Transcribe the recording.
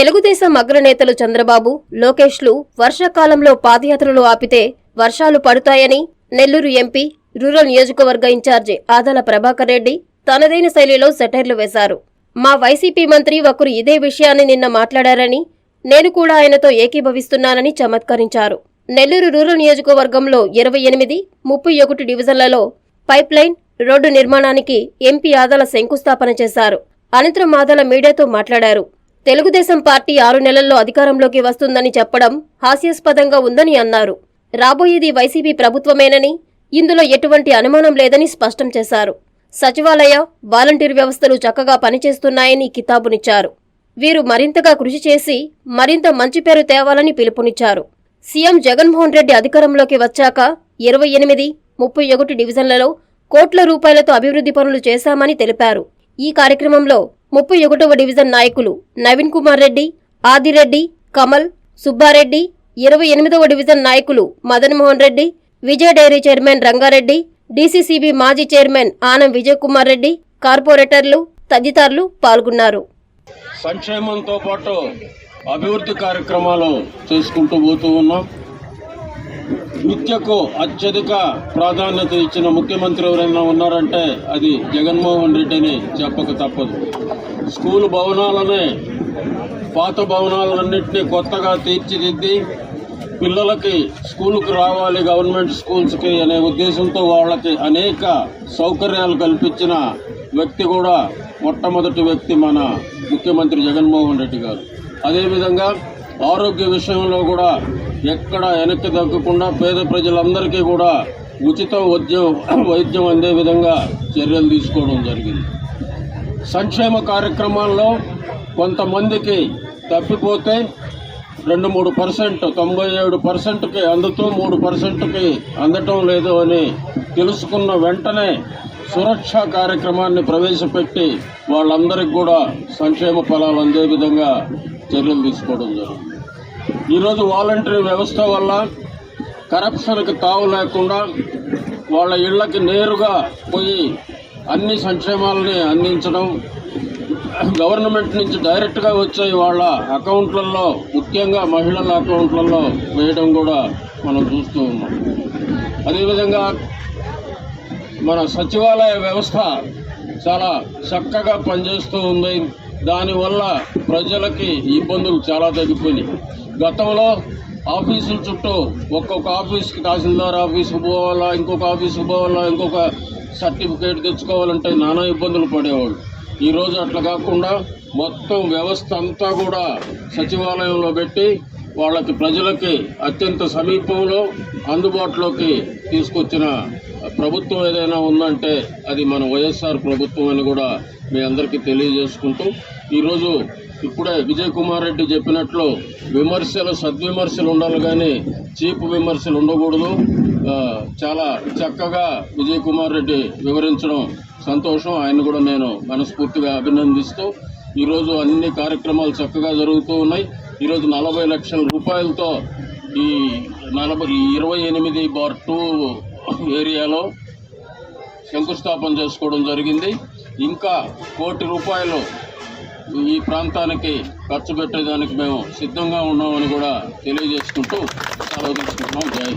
తెలుగుదేశం అగ్రనేతలు చంద్రబాబు లోకేష్లు వర్షాకాలంలో పాదయాత్రలు ఆపితే వర్షాలు పడతాయని నెల్లూరు ఎంపీ రూరల్ నియోజకవర్గ ఇన్ఛార్జి ఆదాల ప్రభాకర్ రెడ్డి తనదైన శైలిలో సెటైర్లు వేశారు. మా వైసీపీ మంత్రి ఒకరు ఇదే విషయాన్ని నిన్న మాట్లాడారని నేను కూడా ఆయనతో ఏకీభవిస్తున్నానని చమత్కరించారు. నెల్లూరు రూరల్ నియోజకవర్గంలో ఇరవై ఎనిమిది ముప్పై ఒకటి డివిజన్లలో పైప్లైన్ రోడ్డు నిర్మాణానికి ఎంపీ ఆదాల శంకుస్థాపన చేశారు. అనంతరం ఆదాల మీడియాతో మాట్లాడారు. తెలుగుదేశం పార్టీ ఆరు నెలల్లో అధికారంలోకి వస్తుందని చెప్పడం హాస్యాస్పదంగా ఉందని అన్నారు. రాబోయేది వైసీపీ ప్రభుత్వమేనని ఇందులో ఎటువంటి అనుమానం లేదని స్పష్టం చేశారు. సచివాలయ వాలంటీర్ వ్యవస్థలు చక్కగా పనిచేస్తున్నాయని కితాబునిచ్చారు. వీరు మరింతగా కృషి చేసి మరింత మంచి పేరు తేవాలని పిలుపునిచ్చారు. సీఎం జగన్మోహన్ రెడ్డి అధికారంలోకి వచ్చాక ఇరవై ఎనిమిది ముప్పై ఒకటి డివిజన్లలో కోట్ల రూపాయలతో అభివృద్ధి పనులు చేశామని తెలిపారు. ఈ కార్యక్రమంలో ముప్పై ఒకటవ డివిజన్ నాయకులు నవీన్ కుమార్ రెడ్డి ఆదిరెడ్డి కమల్ సుబ్బారెడ్డి ఇరవై ఎనిమిదవ డివిజన్ నాయకులు Madanmohan Reddy Vijaya dairy chairman Rangareddy DCCB మాజీ చైర్మన్ ఆనం విజయ్ కుమార్ రెడ్డి కార్పొరేటర్లు తదితరులు పాల్గొన్నారు. సంక్షేమంతో పాటు అభివృద్ధి కార్యక్రమాలు చేసుకుంటూ పోతూ ఉన్నాం. విద్యకు అత్యధిక ప్రాధాన్యత ఇచ్చిన ముఖ్యమంత్రి ఎవరైనా ఉన్నారంటే అది జగన్మోహన్ రెడ్డి అని చెప్పక తప్పదు. స్కూల్ భవనాలనే పాత భవనాలన్నింటినీ కొత్తగా తీర్చిదిద్ది పిల్లలకి స్కూల్కి రావాలి గవర్నమెంట్ స్కూల్స్కి అనే ఉద్దేశంతో వాళ్ళకి అనేక సౌకర్యాలు కల్పించిన వ్యక్తి కూడా మొట్టమొదటి వ్యక్తి మన ముఖ్యమంత్రి జగన్మోహన్ రెడ్డి గారు. అదేవిధంగా ఆరోగ్య విషయంలో కూడా ఎక్కడ వెనక్కి తగ్గకుండా పేద ప్రజలందరికీ కూడా ఉచిత వైద్యం వైద్యం అందే విధంగా చర్యలు తీసుకోవడం జరిగింది. సంక్షేమ కార్యక్రమాల్లో కొంతమందికి తప్పిపోతే రెండు మూడు పర్సెంట్ తొంభై ఏడు పర్సెంట్కి అందుతూ మూడు పర్సెంట్కి అందటం లేదు అని తెలుసుకున్న వెంటనే సురక్ష కార్యక్రమాన్ని ప్రవేశపెట్టి వాళ్ళందరికీ కూడా సంక్షేమ ఫలాలు అందే విధంగా చర్యలు తీసుకోవడం జరుగుతుంది ఈరోజు వాలంటరీ వ్యవస్థ వల్ల కరప్షన్కి తావు లేకుండా వాళ్ళ ఇళ్ళకి నేరుగా పోయి అన్ని సంక్షేమాలని అందించడం గవర్నమెంట్ నుంచి డైరెక్ట్గా వచ్చే వాళ్ళ అకౌంట్లలో ముఖ్యంగా మహిళల అకౌంట్లలో వేయడం కూడా మనం చూస్తూ ఉన్నాం. అదేవిధంగా మన సచివాలయ వ్యవస్థ చాలా చక్కగా పనిచేస్తూ ఉంది. దానివల్ల ప్రజలకి ఇబ్బందులు చాలా తగ్గిపోయినాయి. గతంలో ఆఫీసుల చుట్టూ ఒక్కొక్క ఆఫీస్కి తహసీల్దార్ ఆఫీస్కి పోవాలా ఇంకొక ఆఫీస్కి పోవాలా ఇంకొక సర్టిఫికేట్ తెచ్చుకోవాలంటే నానా ఇబ్బందులు పడేవాళ్ళు. ఈరోజు అట్లా కాకుండా మొత్తం వ్యవస్థ అంతా కూడా సచివాలయంలో పెట్టి వాళ్ళకి ప్రజలకి అత్యంత సమీపంలో అందుబాటులోకి తీసుకొచ్చిన ప్రభుత్వం ఏదైనా ఉందంటే అది మన వైఎస్ఆర్ ప్రభుత్వం అని కూడా మీ అందరికీ తెలియజేసుకుంటూ ఈరోజు ఇప్పుడే విజయ్ కుమార్ రెడ్డి చెప్పినట్లు విమర్శలు సద్విమర్శలు ఉండాలి కానీ చీపు విమర్శలు ఉండకూడదు. చాలా చక్కగా విజయ్ కుమార్ రెడ్డి వివరించడం సంతోషం. ఆయన కూడా నేను మనస్ఫూర్తిగా అభినందిస్తూ ఈరోజు అన్ని కార్యక్రమాలు చక్కగా జరుగుతూ ఉన్నాయి. ఈరోజు నలభై లక్షల రూపాయలతో ఈ నలభై ఇరవై ఎనిమిది బార్ టూ ఏరియాలో శంకుస్థాపన చేసుకోవడం జరిగింది. ఇంకా కోటి రూపాయలు ఈ ప్రాంతానికి ఖర్చు పెట్టేదానికి మేము సిద్ధంగా ఉన్నామని కూడా తెలియజేసుకుంటూ సెలవు తీసుకుంటున్నాం జై